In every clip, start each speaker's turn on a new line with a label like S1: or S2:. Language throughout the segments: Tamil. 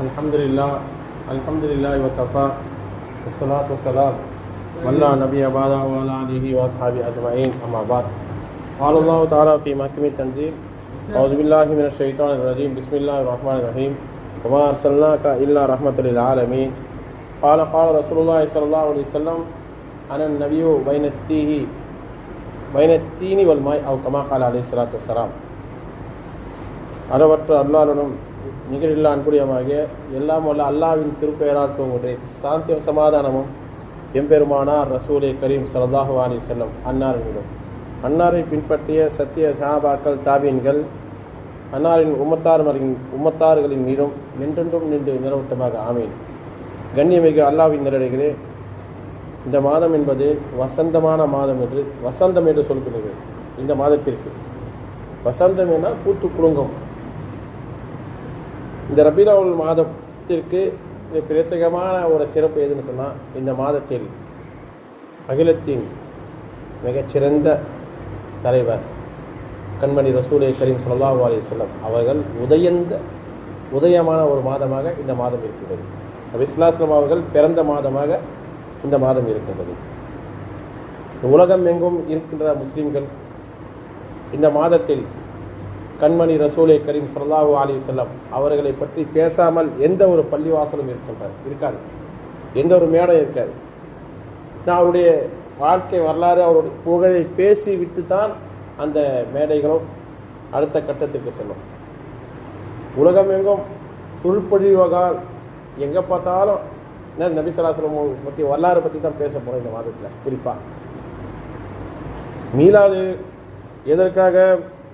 S1: الحمد لله الحمد لله وكفى والصلاة والسلام ولا نبي بعد وعلى آله وأصحابه أجمعين أما بعد قال الله تعالى في محكم التنزيل أعوذ بالله من الشيطان الرجيم بسم الله الرحمن الرحيم وما أرسلناك إلا رحمة للعالمين قال قال رسول الله صلى الله عليه وسلم أنا النبي بين التيه بين التين والماء أو كما قال عليه الصلاة والسلام அளவற்ற அல்லாஹ்வுடன் நிகரில்லா அன்புடையமாகிய எல்லாம் வல்ல அல்லாவின் திருப்பெயரால் தோங்குகிறேன் சாந்தியும் சமாதானமும் எம்பெருமானார் ரசூலே கரீம் ஸல்லல்லாஹு செல்லும் செல்லம் அன்னாரை பின்பற்றிய சத்திய சஹாபாக்கள் தாபீன்கள் அன்னாரின் உம்மத்தார்மரின் உம்மத்தார்களின் மீதும் என்றென்றும் நின்று நிறவட்டமாக ஆமீன். கண்ணியமிகு அல்லாவின் நிரடைகளே இந்த மாதம் என்பது வசந்தமான மாதம் என்று வசந்தம் என்று சொல்கிறது இந்த மாதத்திற்கு. வசந்தம் என்றால் பூத்து குலுங்கம். இந்த ரபீலாவுல் மாதத்திற்கு பிரத்யேகமான ஒரு சிறப்பு எதுன்னு சொன்னால் இந்த மாதத்தில் அகிலத்தின் மிகச்சிறந்த தலைவர் கண்மணி ரசூலே கரீம் சல்லாஹூ அலைஹி அவர்கள் உதயந்த உதயமான ஒரு மாதமாக இந்த மாதம் இருக்கிறது நபி அவர்கள் பிறந்த மாதமாக இந்த மாதம் இருக்கின்றது. உலகம் எங்கும் இருக்கின்ற முஸ்லீம்கள் இந்த மாதத்தில் கண்மணி ரசூலை கரீம் சல்லாஹூ அலி செல்லம் அவர்களை பற்றி பேசாமல் எந்த ஒரு பள்ளிவாசலும் இருக்கின்றார் இருக்காது. எந்த ஒரு மேடம் இருக்காது. நான் அவருடைய வாழ்க்கை வரலாறு அவருடைய புகழை பேசி விட்டு தான் அந்த மேடைகளும் அடுத்த கட்டத்துக்கு செல்லும். உலகம் எங்கும் சுருள்பொழிவகால் எங்கே பார்த்தாலும் என்ன நபிசலாசலம் பற்றி வரலாறு பற்றி தான் பேச போகிறோம் இந்த மாதத்தில் குறிப்பாக மீளாது எதற்காக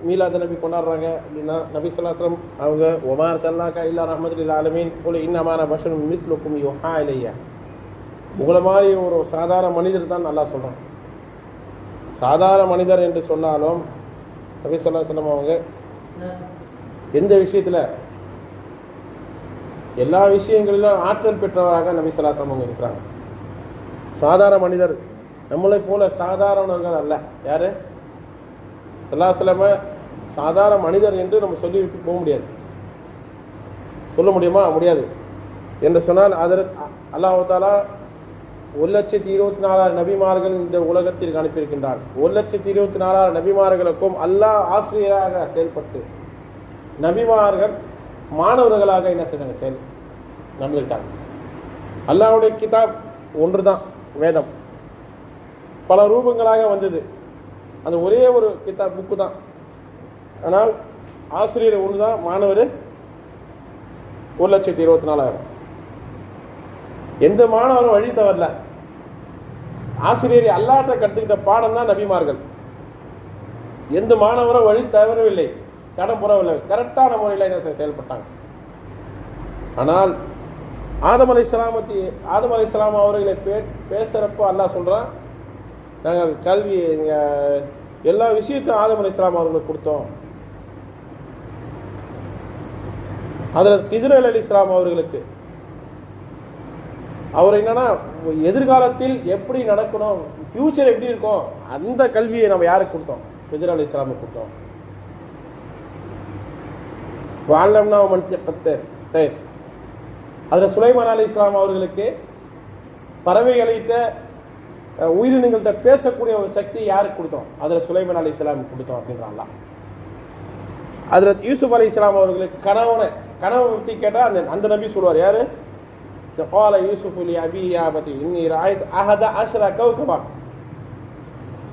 S1: மீலாத நபி கொண்டாடுறாங்க அப்படின்னா நபி சொல்லாஸ்லம் அவங்க ஒமார் சல்லாக்கா இல்லா ரஹமதுல் ஆலமீன். போல இன்னமான பஷனும் மித்லுக்கும் யோஹா இல்லையா உங்களை மாதிரி ஒரு சாதாரண மனிதர் தான் நல்லா சொல்கிறான் சாதாரண மனிதர் என்று சொன்னாலும் நபி சொல்லாஸ்லம் அவங்க எந்த விஷயத்தில்? எல்லா விஷயங்களிலும் ஆற்றல் பெற்றவராக நபி சொல்லாஸ்லம் அவங்க இருக்கிறாங்க. சாதாரண மனிதர் நம்மளை போல சாதாரணர்கள் அல்ல. யாரு? சல்லாஹலம சாதாரண மனிதர் என்று நம்ம சொல்லிவிட்டு போக முடியாது. சொல்ல முடியுமா? முடியாது. என்று சொன்னால் அதற்கு அல்லாஹாலா ஒரு லட்சத்தி இருபத்தி நாலாயிரம் நபிமார்கள் இந்த உலகத்திற்கு அனுப்பியிருக்கின்றார் ஒரு லட்சத்தி இருபத்தி நாலாயிரம் நபிமார்களுக்கும் அல்லாஹ் ஆசிரியராக செயல்பட்டு நபிமார்கள் மாணவர்களாக என்ன செய்தாங்க? செயல் நடந்துக்கிட்டாங்க. அல்லாவுடைய கிதாப் ஒன்று தான் வேதம். பல ரூபங்களாக வந்தது. அந்த ஒரே ஒரு கித்தா புக்கு தான் ஆனால் ஆசிரியர் ஒன்று தான் மாணவர்? ஒரு லட்சத்தி இருபத்தி நாலாயிரம் எந்த மாணவரும் வழி தவறல. ஆசிரியரை அல்லாட்ட கற்றுக்கிட்ட பாடம் தான் நபிமார்கள். எந்த மாணவரும் வழி தவறவில்லை தடம் புறவில்லை கரெக்டான முறையில் என்ன செயல்பட்டாங்க. ஆனால் ஆதம் அலை சலாமத்தி ஆதம் அலை சலாம் அவர்களை பே பேசுகிறப்போ அல்லாஹ் சொல்கிறான் நாங்கள் கல்வி எங்கள் எல்லா விஷயத்தையும் ஆதம் அலை இஸ்லாம் அவர்களுக்கு கொடுத்தோம். அதில் இஸ்ரேல் அலி இஸ்லாம் அவர்களுக்கு. அவர் என்னன்னா எதிர்காலத்தில் எப்படி நடக்கணும் ஃபியூச்சர் எப்படி இருக்கும் அந்த கல்வியை நம்ம யாருக்கு கொடுத்தோம்? ஹிஜர் அலி இஸ்லாமுக்கு கொடுத்தோம். வாழ்லம்னா மனுஷ பத்து தயிர் அதில் சுலைமான் அலி இஸ்லாம் அவர்களுக்கு பறவைகளிட்ட உயிரினங்கள்கிட்ட பேசக்கூடிய ஒரு சக்தி யாருக்கு கொடுத்தோம்? அதில் சுலைமான் அலி இஸ்லாம் கொடுத்தோம் அப்படின்றாங்களா அதில் யூசுப் அலி இஸ்லாம் அவர்களுக்கு கணவனை கனவு பற்றி கேட்டால் அந்த அந்த நபி சொல்லுவார் யார்? இந்த கோல யூசுப் அலி அபி பற்றி இன்னி ராயத் அஹத அஷ்ரா கௌகபா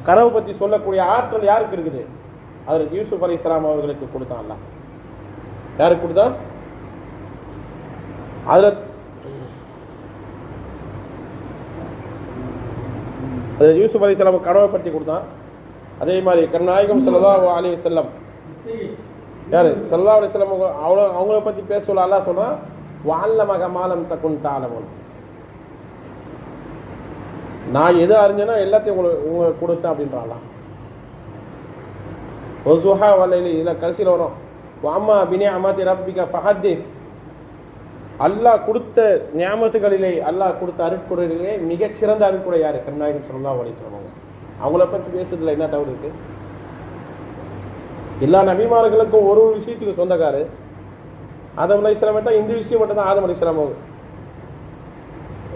S1: கனவு பற்றி சொல்லக்கூடிய ஆற்றல் யாருக்கு இருக்குது? அதில் யூசுப் அலி இஸ்லாம் அவர்களுக்கு கொடுத்தான் யாருக்கு கொடுத்தான்? அதில் அது யூசுப் அலி இஸ்லாம் கனவை பற்றி கொடுத்தான். அதே மாதிரி கர்நாயகம் செல்லதா அலி செல்லம் யார்? சல்லா அலைஹி அவ்வளோ அவங்கள பற்றி பேச சொல்ல அல்லாஹ் சொல்கிறான் வால்ல மகமாலம் தக்குன் தாளவன் நான் எது அறிஞ்சேனோ எல்லாத்தையும் உங்களுக்கு உங்களுக்கு கொடுத்தேன் அப்படின்றாலாம் ஒசுஹா வலையில இதில் கடைசியில் வரும். வாமா பினே அமாத்தி ரப்பிகா ஃபஹத்தி அல்லாஹ் கொடுத்த ஞாபகத்துகளிலே அல்லாஹ் கொடுத்த அருட்கொடைகளிலே மிகச்சிறந்த அருட்கொடை யார்? கருணாயகம் சொல்லலாம் வழி சொல்லுவாங்க அவங்கள பற்றி பேசுறதுல என்ன தவறு இருக்குது எல்லா நபிமார்களுக்கும் ஒரு ஒரு விஷயத்துக்கு சொந்தக்காரு. ஆதம் அலி இஸ்லாம் இந்த விஷயம் மட்டும் தான் ஆதம் அலி இஸ்லாம்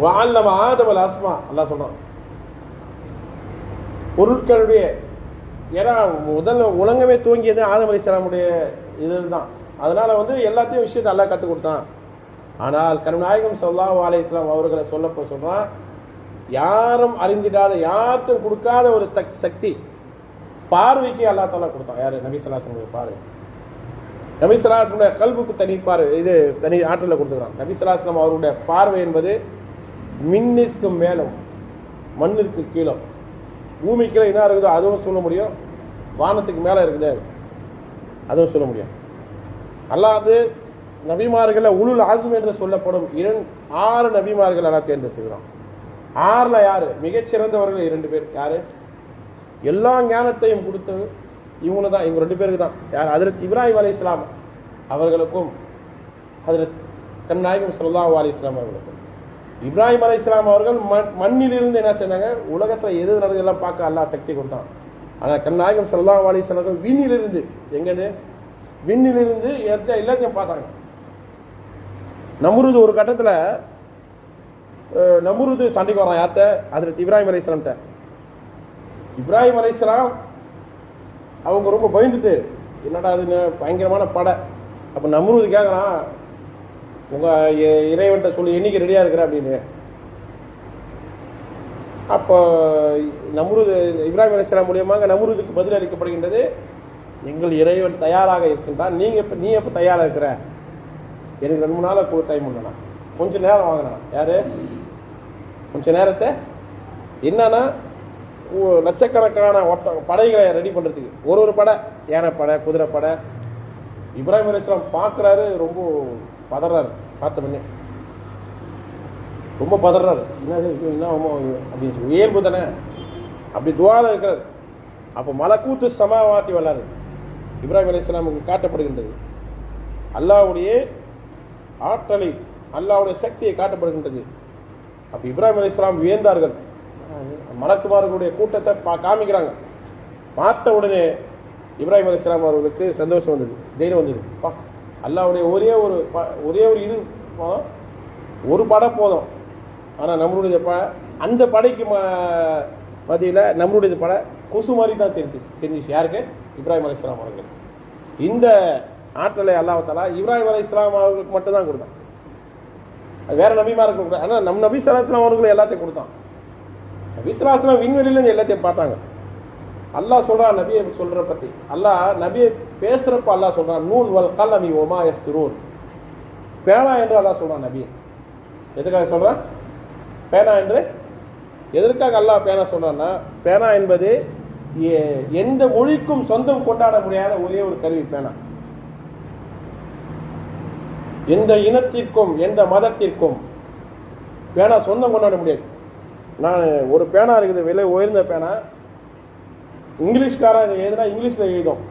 S1: வாழ்நம ஆதம் அல் அஸ்மா அல்லாஹ் சொல்றான். பொருட்களுடைய ஏன்னா முதல் உலகமே தூங்கியது ஆதம் அலி இஸ்லாமுடைய இதில் தான். அதனால் வந்து எல்லாத்தையும் விஷயத்தை நல்லா கற்றுக் கொடுத்தான். ஆனால் கருநாயகம் சொல்லா அலைஹி இஸ்லாம் அவர்களை சொல்லப்போ சொல்கிறான் யாரும் அறிந்திடாத யாருக்கும் கொடுக்காத ஒரு தக் சக்தி பார்வைக்கு அல்லா தாலா கொடுத்தான். யார்? நபி சொல்லாசனுடைய பார்வை. நபி சொல்லாசனுடைய கல்புக்கு தனி பார்வை இது தனி ஆற்றலை கொடுத்துக்கிறான். நபி சொல்லாஸ்லாம் அவருடைய பார்வை என்பது மின்னிற்கு மேலும் மண்ணிற்கு கீழே பூமிக்கு என்ன இருக்குதோ அதுவும் சொல்ல முடியும். வானத்துக்கு மேலே இருக்குது அதுவும் சொல்ல முடியும். அல்லாது நபிமார்களை உளுல் ஆசும் என்று சொல்லப்படும் இரண் ஆறு நபிமார்கள் எல்லாம் தேர்ந்தெடுத்துக்கிறோம் ஆறில் யார்? மிகச்சிறந்தவர்கள் இரண்டு பேர். யார்? எல்லா ஞானத்தையும் கொடுத்து இவங்களை தான் இவங்க ரெண்டு பேருக்கு தான். யார்? ஹதரத் இப்ராஹிம் அலி இஸ்லாம் அவர்களுக்கும் ஹதரத் கண்ணாயகம் ஸல்லல்லாஹு அலி இஸ்லாம் அவர்களுக்கும். இப்ராஹிம் அலி இஸ்லாம் அவர்கள் மண் மண்ணிலிருந்து என்ன செய்தாங்க உலகத்தில் எது நடந்ததெல்லாம் பார்க்க எல்லா சக்தி கொடுத்தான். ஆனால் கண்ணாயகம் ஸல்லல்லாஹு அலி வஸல்லம் அவர்கள் விண்ணிலிருந்து எங்கேருந்து விண்ணிலிருந்து எத்த எல்லாத்தையும் பார்த்தாங்க. நமுருது ஒரு கட்டத்தில் நமுருது சண்டைக்கு வரான் யார்கிட்ட? அதில் இப்ராஹிம் அலி இஸ்லாம்கிட்ட இப்ராஹிம் அலைஸ்லாம் அவங்க ரொம்ப பயந்துட்டு என்னடா அதுன்னு பயங்கரமான படை. அப்போ நம்ருது கேட்குறான் உங்கள் இறைவன்ட்ட சொல்லி என்னைக்கு ரெடியாக இருக்கிற? அப்படின்னு. அப்போ நம்ருது இப்ராஹிம் அலிஸ்லாம் மூலியமாக நம்ருதுக்கு பதில் அளிக்கப்படுகின்றது எங்கள் இறைவன் தயாராக இருக்கின்றான். நீங்கள் இப்போ நீ எப்போ தயாராக இருக்கிற? எனக்கு ரெண்டு மூணு நாளாக டைம் உண்டுண்ணா கொஞ்சம் நேரம் வாங்கினா. யார்? கொஞ்சம் நேரத்தை. என்னன்னா லட்சக்கணக்கான ஒட்ட படைகளை ரெடி பண்ணுறதுக்கு ஒரு ஒரு படை யானை படை குதிரை படை. இப்ராஹிம் அலிஸ்லாம் பார்க்குறாரு ரொம்ப பதறாரு. பார்த்த பண்ணி ரொம்ப பதறாரு. என்ன என்ன அப்படின்னு சொல்லி. இயல்பு தானே? அப்படி துவால இருக்கிறார். அப்போ மலக்கூத்து சமாவாத்தி வல்லாரு இப்ராஹிம் அலிஸ்லாமுக்கு காட்டப்படுகின்றது. அல்லாஹ்வுடைய ஆற்றலை அல்லாவுடைய சக்தியை காட்டப்படுகின்றது. அப்போ இப்ராஹிம் அலிஸ்லாம் வியந்தார்கள். மலக்குமார்களுடைய கூட்டத்தை பா காமிக்கிறாங்க. பார்த்த உடனே இப்ராஹிம் அலிஸ்லாம் அவர்களுக்கு சந்தோஷம் வந்தது தைரியம் வந்தது. பா அல்லாவுடைய ஒரே ஒரு ப- ஒரே ஒரு இது போதும். ஒரு படம் போதும். ஆனால் நம்மளுடைய ப அந்த படைக்கு ம மத்தியில் நம்மளுடைய படை கொசு மாதிரி தான் தெரிஞ்சு தெரிஞ்சிச்சு. யாருக்கு? இப்ராஹிம் அலிஸ்லாம் அவர்களுக்கு. இந்த ஆற்றலை அல்லாஹ் இப்ராஹிம் அலி இஸ்லாம் அவர்களுக்கு மட்டும்தான் கொடுத்தான். அது வேற நபிமாருக்கு கொடுத்தான் ஆனால் நம் நபி சலாஸ்லாம் அவர்களும் எல்லாத்தையும் கொடுத்தான். நபி சலாஸ்லாம் விண்வெளியிலேருந்து எல்லாத்தையும் பார்த்தாங்க. அல்லாஹ் சொல்கிறான் நபியை சொல்கிற பற்றி அல்லாஹ் நபியை பேசுகிறப்ப அல்லாஹ் சொல்கிறான் நூல் வல் கல்லமி ஒமா எஸ்துரூன் பேனா என்று அல்லாஹ் சொல்றான் நபியை. எதுக்காக சொல்றான்? பேனா என்று. எதற்காக அல்லாஹ் பேனா சொல்றான்னா பேனா என்பது எ- எந்த மொழிக்கும் சொந்தம் கொண்டாட முடியாத ஒரே ஒரு கருவி பேனா. எந்த இனத்திற்கும் எந்த மதத்திற்கும் பேனா சொந்தம் கொண்டாட முடியாது. நான் ஒரு பேனா இருக்குது விலை உயர்ந்த பேனா. இங்கிலீஷ்காரன் இதை எழுதுனா இங்கிலீஷில் எழுதும்.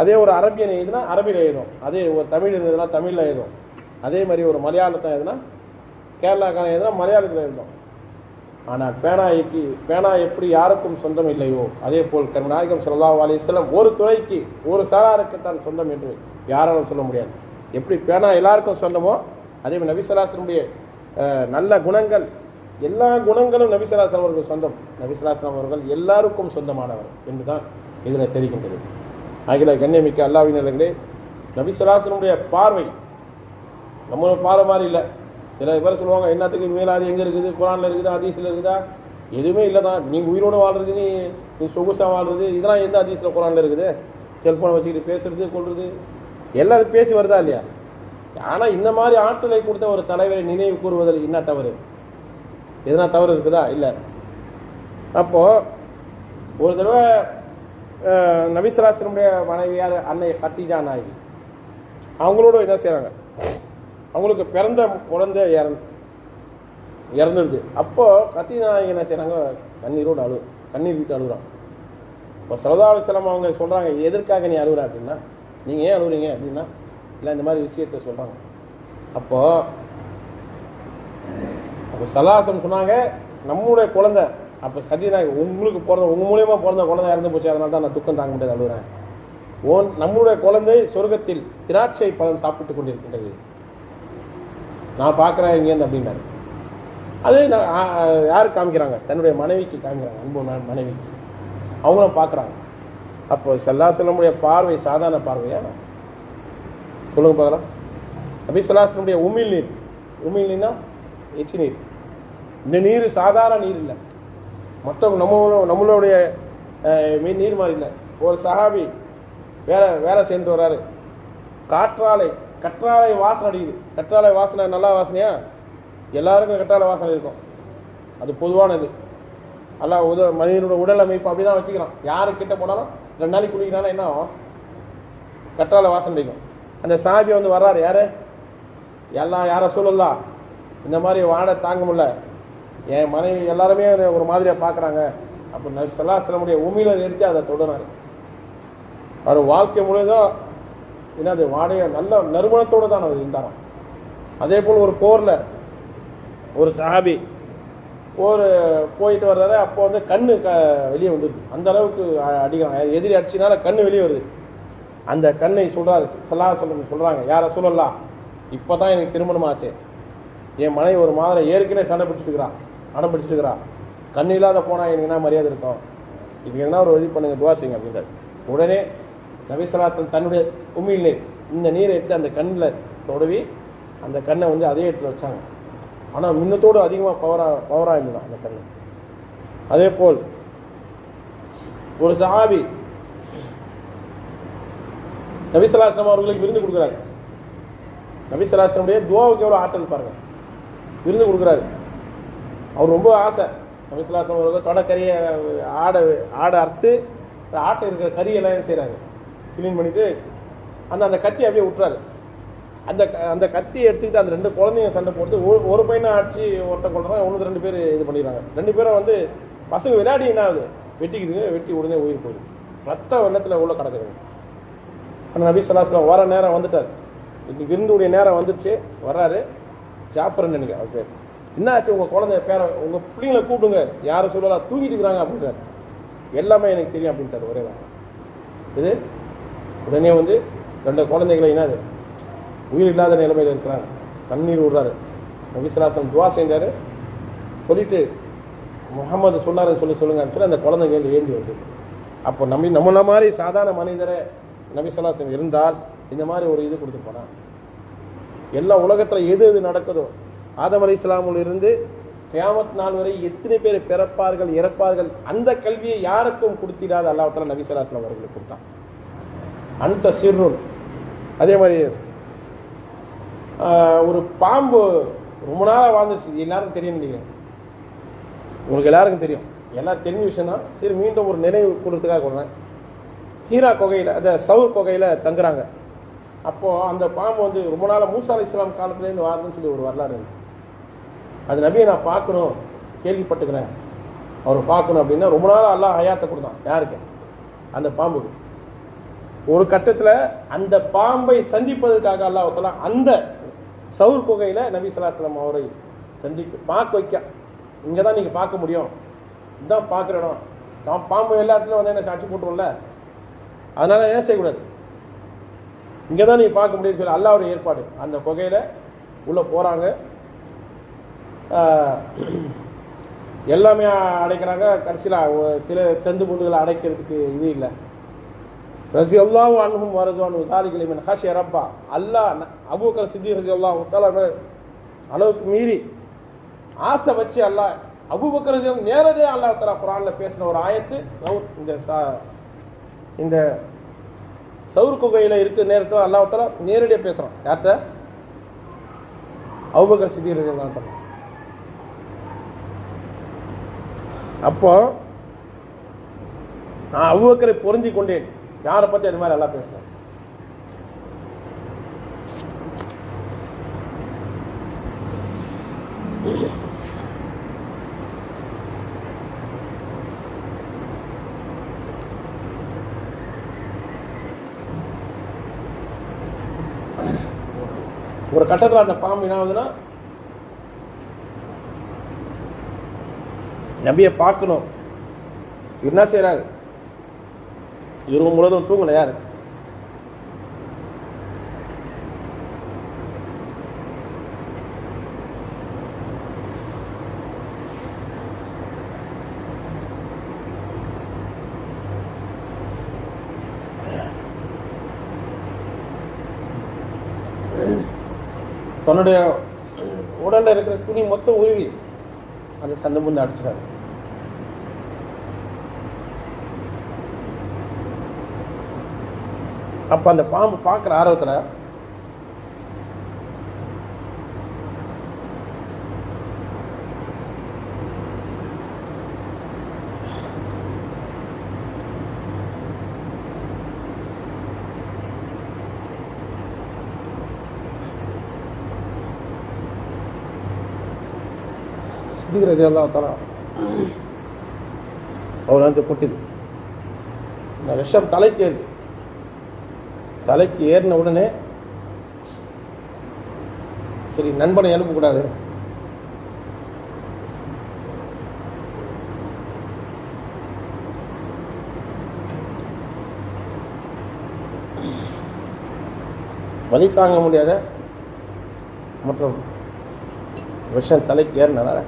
S1: அதே ஒரு அரபியன் எழுதுனா அரபியில் எழுதும். அதே ஒரு தமிழ் எழுதுனா தமிழில் எழுதும். அதே மாதிரி ஒரு மலையாளத்தை எழுதுனா கேரளாக்காரன் எழுதுனா மலையாளத்தில் எழுதும். ஆனால் பேனாய்க்கு பேனா எப்படி யாருக்கும் சொந்தம் இல்லையோ அதே போல் கருநாயகம் ஸல்லல்லாஹு அலைஹி ஒரு துறைக்கு ஒரு சாராருக்குத்தான் சொந்தம் என்று யாராலும் சொல்ல முடியாது. எப்படி பேனா எல்லாருக்கும் சொந்தமோ அதே மாதிரி நபிசலாசனுடைய நல்ல குணங்கள் எல்லா குணங்களும் நபிசலாசன் அவர்கள் சொந்தம். நபிசலாசன் அவர்கள் எல்லாருக்கும் சொந்தமானவர் என்றுதான் இதில் தெரிகின்றது. ஆகிய கண்ணியமிக்க அல்லாவினர்களே நபிசராசனுடைய பார்வை நம்மளோட பார்வை மாதிரி இல்லை. சில பேர் சொல்லுவாங்க என்னத்துக்கு மேலாது எங்கே இருக்குது? குரானில் இருக்குதா ஹதீஸில் இருக்குதா? எதுவுமே இல்லை தான். நீ உயிரோடு வாழ்றது நீ நீ சொகுசாக வாழ்றது இதெல்லாம் எந்த அதிசயில் குரானில் இருக்குது? செல்ஃபோனை வச்சுக்கிட்டு பேசுறது கொள்வது எல்லாரும் பேச்சு வருதா இல்லையா? ஆனால் இந்த மாதிரி ஆற்றலை கொடுத்த ஒரு தலைவரை நினைவு கூறுவதில் என்ன தவறு? எதனா தவறு இருக்குதா? இல்லை. அப்போது ஒரு தடவை அஹ், நபிசராசனுடைய மனைவியார் அன்னை கத்திஜா நாயகி அவங்களோட என்ன செய்கிறாங்க அவங்களுக்கு பிறந்த குழந்தை இறந் இறந்துடுது. அப்போது கத்தி நாயகி என்ன செய்கிறாங்க கண்ணீரோடு அழு கண்ணீர் விட்டு அழுகுறான். இப்போ சரதாலு செலம் அவங்க சொல்கிறாங்க எதற்காக நீ அழுகுற? அப்படின்னா நீங்கள் ஏன் அழுகுறீங்க? அப்படின்னா இல்லை இந்த மாதிரி விஷயத்த சொல்கிறாங்க அப்போது அப்போ சொன்னாங்க நம்முடைய குழந்தை. அப்போ கத்தினாங்க உங்களுக்கு பிறந்த உங்கள் மூலியமாக பிறந்த குழந்தை இறந்து போச்சு அதனால தான் நான் துக்கம் தாங்க முடியாது அழுகிறேன் ஓன் நம்முடைய குழந்தை சொர்க்கத்தில் திராட்சை பழம் சாப்பிட்டு கொண்டிருக்கின்றது. நான் பார்க்குறேன் இங்கேருந்து அப்படின்னாரு. அது நான் காமிக்கிறாங்க? தன்னுடைய மனைவிக்கு காமிக்கிறாங்க அன்பு மனைவிக்கு. அவங்களும் பார்க்குறாங்க. அப்போ செல்லாசலமுடைய பார்வை சாதாரண பார்வையா? சொல்லுங்க பார்க்கலாம். அப்படி செல்லாசலமுடைய உமிழ் நீர் உமிழ் நீர்னா எச்சி நீர் இந்த நீர் சாதாரண நீர் இல்லை. மற்ற நம்ம நம்மளுடைய மீன் நீர் மாதிரி இல்லை. ஒரு சஹாபி வேலை வேலை சேர்ந்து வர்றாரு. காற்றாலை கற்றாழை வாசனை அடிக்குது. கற்றாழை வாசனை நல்லா வாசனையா? எல்லாருக்கும் கற்றாழை வாசனை இருக்கும். அது பொதுவானது. அல்லாஹ் உத மனிதனோட உடல் அமைப்பு அப்படி தான் வச்சுக்கிறான். யாரு கிட்ட போனாலும் ரெண்டு நாளைக்கு குளிக்கிறானா என்ன ஆகும்? கற்றாழை வாசனை அடிக்கும். அந்த சாபியை வந்து வர்றாரு. யார்? எல்லாம் யாரை சொல்லலாம் இந்த மாதிரி வாடை தாங்க முடியல. என் மனைவி எல்லாருமே ஒரு மாதிரியாக பார்க்குறாங்க அப்போ நபிசல்லாஸ்லமுடைய உமிழர் நிறுத்தி அதை தொடராரு அவர் வாழ்க்கை முழுதும் என்னது வாடகை நல்ல நறுமணத்தோடு தான் அவர் இருந்தாராம். அதே போல் ஒரு போரில் ஒரு சஹாபி போர் போயிட்டு வர்றாரு அப்போ வந்து கண்ணு க வெளியே வந்துடுது அந்த அளவுக்கு அடிக்கிறாங்க எதிரி அடிச்சினால கண்ணு வெளியே வருது. அந்த கண்ணை சொல்கிறாரு சல்லா சொல்ல சொல்கிறாங்க யாரை சொல்லலாம் இப்போ தான் எனக்கு திருமணம் ஆச்சு என் மனைவி ஒரு மாதிரி ஏற்கனவே சண்டை பிடிச்சிட்டுக்கிறான் அடம் பிடிச்சிட்டுக்கிறா கண் இல்லாத போனால் எனக்கு என்ன மரியாதை இருக்கும்? இதுக்கு எதனா ஒரு வழி பண்ணுங்க துவா செய்யுங்க உடனே நபிசலாசன் தன்னுடைய உமிழ் நீர் இந்த நீரை எடுத்து அந்த கண்ணில் தொடவி அந்த கண்ணை வந்து அதே இடத்துல வச்சாங்க. ஆனால் முன்னத்தோடு அதிகமாக பவராக பவராக இருந்ததான் அந்த கண்ணு. அதே போல் ஒரு சஹாபி நபிசலாசனம் அவர்களுக்கு விருந்து கொடுக்குறாரு. நபிசலாசனுடைய துவாவுக்கு எவ்வளோ ஆற்றல் பாருங்க. விருந்து கொடுக்குறாரு. அவர் ரொம்ப ஆசை. நபிசலாசனம் அவர்கள் தொடக்கறியை ஆடை ஆடை அறுத்து அந்த ஆட்டை இருக்கிற கறியெல்லாம் செய்கிறாரு க்ளீன் பண்ணிவிட்டு அந்த அந்த கத்தி அப்படியே விட்டுறாரு. அந்த க- அந்த கத்தி எடுத்துக்கிட்டு அந்த ரெண்டு குழந்தைங்க சண்டை போட்டு ஒரு ஒரு பையனை அடிச்சு ஒருத்தன் கொள்றான் ஒன்று ரெண்டு பேர் இது பண்ணிடுறாங்க. ரெண்டு பேரும் வந்து பசங்க விளையாடி என்ன ஆகுது? வெட்டிக்குதுங்க வெட்டி உடனே உயிர் போயிடுது ரத்த வெள்ளத்தில் உள்ள கிடக்குதுங்க. ஆனால் நபி சலாஸ்லாம் வர நேரம் வந்துட்டார். இன்னைக்கு விருந்துடைய நேரம் வந்துடுச்சு வர்றாரு. ஜாஃபர்னு நினைக்கிறேன் அவர் பேர். என்னாச்சு உங்கள் குழந்தைய பேர உங்கள் பிள்ளைங்களை கூப்பிடுங்க. யாரை சொல்லலாம் தூங்கிட்டு இருக்கிறாங்க அப்படின்றாரு. எல்லாமே எனக்கு தெரியும் அப்படின்ட்டார் ஒரே வார்த்தை. இது? உடனே வந்து ரெண்டு குழந்தைகளை என்னது? உயிர் இல்லாத நிலைமையில் இருக்கிறாங்க. கண்ணீர் விடுறாரு நபிசலாசன் துவா செஞ்சார். சொல்லிட்டு முகமது சொன்னாருன்னு சொல்லி சொல்லுங்கன்னு சொல்லி அந்த குழந்தைங்க ஏந்தி வருது. அப்போ நம்ம நம்மள மாதிரி சாதாரண மனிதரை நபிசலாசன் இருந்தால் இந்த மாதிரி ஒரு இது கொடுத்து போனான் எல்லா உலகத்தில் எது எது நடக்குதோ ஆதம் அலி இஸ்லாமில் இருந்து கியாமத் நாள் வரை எத்தனை பேர் பிறப்பார்கள் இறப்பார்கள் அந்த கல்வியை யாருக்கும் கொடுத்திடாத அல்லாஹ் நபி ஸல்லல்லாஹு அவர்களுக்கு கொடுத்தான். அந்த சிறுநூல் அதே மாதிரி ஒரு பாம்பு ரொம்ப நாளாக வாழ்ந்துருச்சு. இது எல்லாருக்கும் தெரியும் நினைக்கிறேன். உங்களுக்கு எல்லாருக்கும் தெரியும். எல்லாம் தெரிஞ்ச விஷயம் தான் சரி மீண்டும் ஒரு நினைவு கொடுறதுக்காக சொல்கிறேன் ஹீரா குகையில் அந்த சவுர் குகையில் தங்குறாங்க. அப்போது அந்த பாம்பு வந்து ரொம்ப நாளாக மூசா அலி இஸ்லாம் காலத்துலேருந்து வாருதுன்னு சொல்லி ஒரு வரலாறு இருக்குது அது நபியை நான் பார்க்கணும் கேள்விப்பட்டுக்கிறேன். அவர் பார்க்கணும் அப்படின்னா ரொம்ப நாளாக அல்லாஹ் ஹயாத்தை கொடுத்தான். யாருக்கு? அந்த பாம்புக்கு. ஒரு கட்டத்தில் அந்த பாம்பை சந்திப்பதற்காக அல்லாஹ் அந்த சவுர் குகையில் நபி ஸல்லல்லாஹு அவரை சந்திக்க பார்க்க வைக்க. இங்கே தான் நீங்கள் பார்க்க முடியும். இதுதான் பார்க்குற இடம். நான் பாம்பு எல்லா இடத்துலையும் வந்து என்ன சாட்சி போட்டுரும்ல அதனால் என்ன செய்யக்கூடாது? இங்கே தான் நீங்கள் பார்க்க முடியும்னு சொல்லி அல்லாவுடைய ஏற்பாடு. அந்த குகையில் உள்ளே போகிறாங்க எல்லாமே அடைக்கிறாங்க. கடைசியில் சில செந்து புந்துகளை அடைக்கிறதுக்கு இது இல்லை. ரசி அல்லாஹ் அன்ஹும் வரதுவான் உதாரிகளின் ஹஷி ரப்பா. அல்லாஹ் அபூக்கர் சித்தி ரசி அல்லாஹ் அளவுக்கு மீறி ஆசை வச்சு அல்லாஹ் அபூபக்கர் நேரடியாக அல்லாஹ் தலா குரானில் பேசின ஒரு ஆயத்து இந்த சா இந்த சவுர் குகையில் இருக்கிற நேரத்தில் அல்லாஹ் தலா நேரடியாக பேசுகிறான் யார்கிட்ட? அபுபக்கர் சித்தி ரசி அல்லாஹ் அப்போ நான் அவ்வக்கரை பொருந்தி கொண்டேன். யாரை பற்றி அது மாதிரி எல்லாம் பேசுகிறேன் ஒரு கட்டத்தில் அந்த பாம்பு என்ன ஆகுதுன்னா நபியை பார்க்கணும். என்ன செய்கிறாரு இரவு முழுவதும் தூங்கலை யார்? தன்னுடைய உடலில் இருக்கிற துணி மொத்தம் உருவி அந்த சந்தை முந்து அடிச்சிடாரு அப்போ அந்த பாம்பு பார்க்குற ஆர்வத்தில் சித்திக்கிறது எல்லாம் தரம் அவர் வந்து கொட்டுது. இந்த விஷம் தலைக்கு தலைக்கு ஏறின உடனே சரி நண்பனை எழுப்பக்கூடாது வலி தாங்க முடியாத மற்றும் விஷம் தலைக்கு ஏறினால